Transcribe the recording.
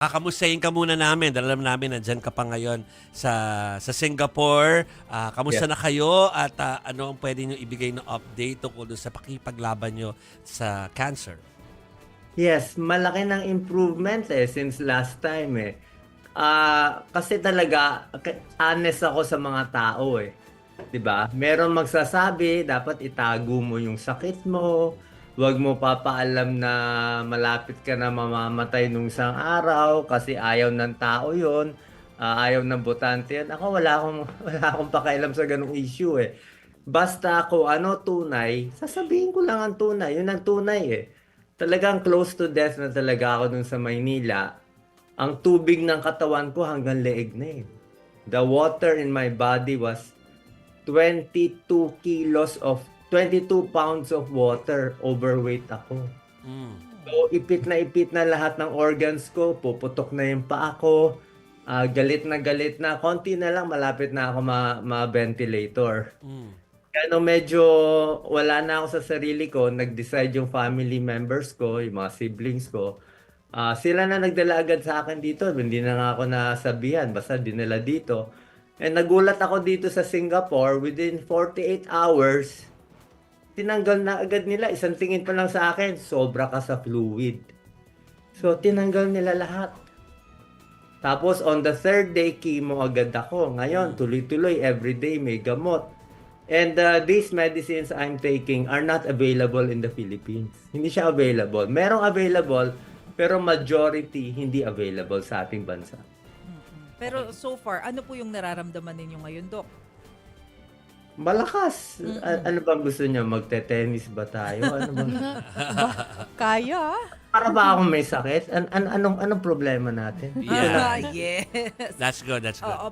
Kakamustahin ka muna namin. Dahil alam namin, nandyan ka pa ngayon sa sa Singapore. Ah, kamusta Yeah. na kayo at ah, ano ang pwede nyo ibigay na update tungkol doon sa pakipaglaban nyo sa cancer? Yes, malaki ng improvement eh since last time eh. Ah, kasi talaga honest ako sa mga tao eh. 'Di ba? Meron magsasabi, dapat itago mo yung sakit mo. Huwag mo papaalam na malapit ka na mamamatay nung isang araw kasi ayaw ng tao 'yon. Ah, ayaw ng botante yan. Ako wala akong wala akong pakialam sa ganung issue eh. Basta ako ano tunay, sasabihin ko lang ang tunay. Yun ang tunay eh talagang close to death na talaga ako dun sa Maynila. Ang tubig ng katawan ko hanggang leeg na eh. The water in my body was 22 kilos of 22 pounds of water. Overweight ako. Mm. So, ipit na ipit na lahat ng organs ko. Puputok na yung paa ko. Ah, galit na galit na. Konti na lang, malapit na ako ma- ma-ventilator. Mm. Ano medyo wala na ako sa sarili ko, nag-decide yung family members ko, yung mga siblings ko. Ah, sila na nagdala agad sa akin dito. Hindi na nga ako nasabihan, basta dinala dito. And nagulat ako dito sa Singapore, within 48 hours, tinanggal na agad nila. Isang tingin pa lang sa akin, sobra ka sa fluid. So, tinanggal nila lahat. Tapos, on the third day, chemo agad ako. Ngayon, tuloy-tuloy, everyday may gamot. And uh, these medicines I'm taking are not available in the Philippines. Hindi siya available. Merong available, pero majority hindi available sa ating bansa. Pero so far, ano po yung nararamdaman ninyo ngayon, Dok? Malakas. Mm-mm. A- ano bang gusto niyo? Magte-tennis ba tayo? Ano bang... Kaya? Para ba akong may sakit? An- an- anong, anong problema natin? Yeah. Ah, yes. That's good, that's good. Oo,